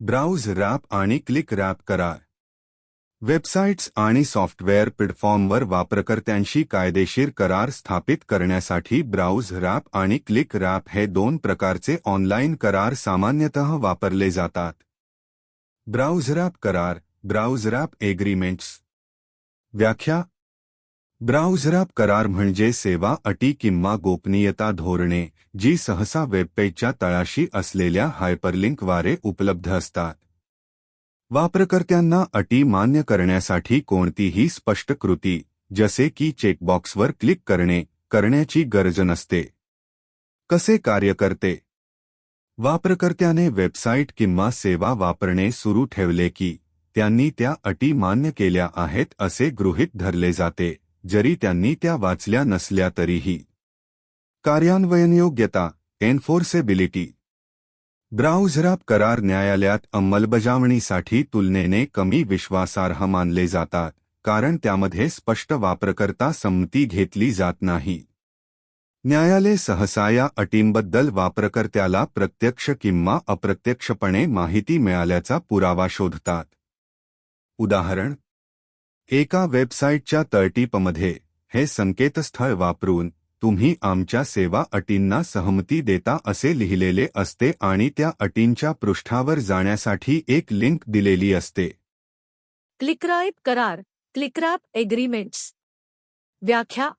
Browse wrap आणि click wrap करार websites आणि सॉफ्टवेअर प्लॅटफॉर्मवर वापरकर्त्यांशी कायदेशीर करार स्थापित करण्यासाठी ब्राउज रॅप आणि क्लिक रॅप हे दोन प्रकारचे ऑनलाईन करार सामान्यतः वापरले जातात. ब्राउज रॅप करार ब्राउज रॅप एग्रीमेंट्स. व्याख्या ब्राउझरॅप करार म्हणजे सेवा अटी किंवा गोपनीयता धोरणे जी सहसा वेबपेजच्या तळाशी असलेल्या हायपरलिंकद्वारे उपलब्ध असतात. वापरकर्त्यांना अटी मान्य करण्यासाठी कोणतीही स्पष्ट कृती जसे की चेकबॉक्सवर क्लिक करणे करण्याची गरज नसते. कसे कार्य करते? वापरकर्त्याने वेबसाईट किंवा सेवा वापरणे सुरू ठेवले की त्यांनी त्या अटी मान्य केल्या आहेत असे गृहीत धरले जाते. जरी त्यांनी त्या वाचल्या नसल्या तरीही. कार्यान्वयनयोग्यता एन्फोर्सेबिलिटी. ब्राउझराप करार न्यायालयात अंमलबजावणीसाठी तुलनेने कमी विश्वासार्ह मानले जातात कारण त्यामध्ये स्पष्ट वापरकर्ता संमती घेतली जात नाही. न्यायालय सहसा या अटींबद्दल वापरकर्त्याला प्रत्यक्ष किंवा अप्रत्यक्षपणे माहिती मिळाल्याचा पुरावा शोधतात. उदाहरण एका वेबसाईटच्या तळटीपमध्ये हे संकेतस्थळ वापरून तुम्ही आमच्या सेवा अटींना सहमती देता असे लिहिलेले असते आणि त्या अटींच्या पृष्ठावर जाण्यासाठी एक लिंक दिलेली असते. क्लिकराईप करार क्लिकरॅप एग्रीमेंट्स. व्याख्या.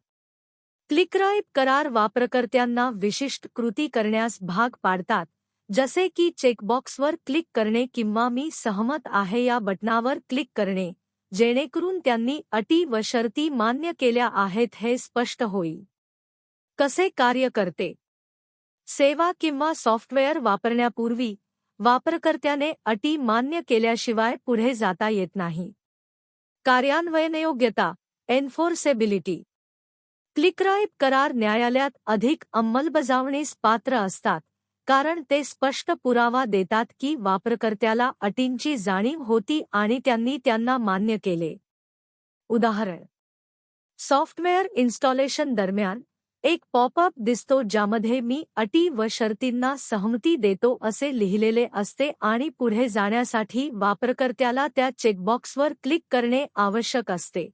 क्लिकराईप करार वापरकर्त्यांना विशिष्ट कृती करण्यास भाग पाडतात जसे की चेकबॉक्सवर क्लिक करणे किंवा मी सहमत आहे या बटनावर क्लिक करणे. जेणेकरून त्यांनी अटी व शर्ती मान्य केल्या आहेत हे स्पष्ट होईल. कसे कार्य करते? सेवा किंवा सॉफ्टवेअर वापरण्यापूर्वी वापरकर्त्याने अटी मान्य केल्याशिवाय पुढे जाता येत नाही. कार्यान्वयनयोग्यता एन्फोर्सेबिलिटी क्लिकराईब करार न्यायालयात अधिक अंमलबजावणीस पात्र असतात. कारण ते स्पष्ट पुरावा देतात की वापरकर्त्याला अटींची जाणीव होती आणि त्यांनी त्यांना मान्य केले. उदाहरण. सॉफ्टवेअर इन्स्टॉलेशन दरम्यान एक पॉपअप दिसतो ज्यामध्ये मी अटी व शर्तींना सहमती देतो असे लिहिलेले असते आणि पुढे जाण्यासाठी वापरकर्त्याला त्या चेकबॉक्सवर क्लिक करणे आवश्यक असते.